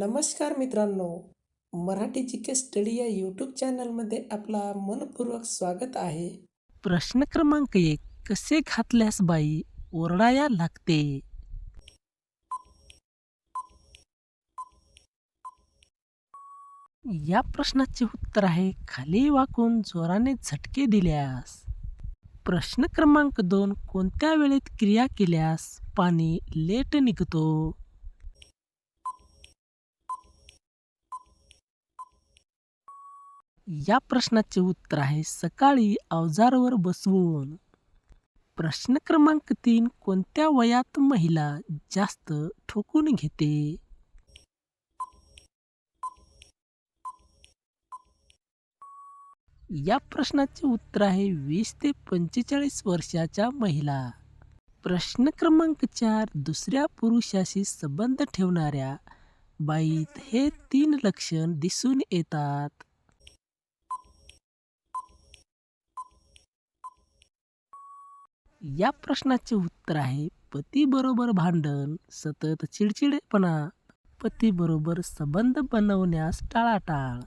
नमस्कार मित्रांनो. Marathi G K study या यूट्यूब चॅनलमध्ये आपला मनपूर्वक स्वागत आहे. प्रश्न क्रमांक एक कसे घातल्यास बाई ओरडाया लागते? या प्रश्नाचे उत्तर आहे खाली वाकून जोराने झटके दिल्यास. प्रश्न क्रमांक दोन कोणत्या वेळेत क्रिया केल्यास पाणी लेट निघतो? या प्रश्नाचे उत्तर आहे सकाळी अवजारावर बसवून. प्रश्न क्रमांक तीन कोणत्या वयात महिला जास्त ठोकून घेते? या प्रश्नाचे उत्तर आहे वीस ते पंचेचाळीस वर्षाच्या महिला. प्रश्न क्रमांक चार दुसऱ्या पुरुषाशी संबंध ठेवणाऱ्या बाईत हे तीन लक्षण दिसून येतात. या प्रश्नाचे उत्तर आहे पती बरोबर भांडण सतत चिडचिडेपणा पती बरोबर संबंध बनवण्यास टाळाटाळ.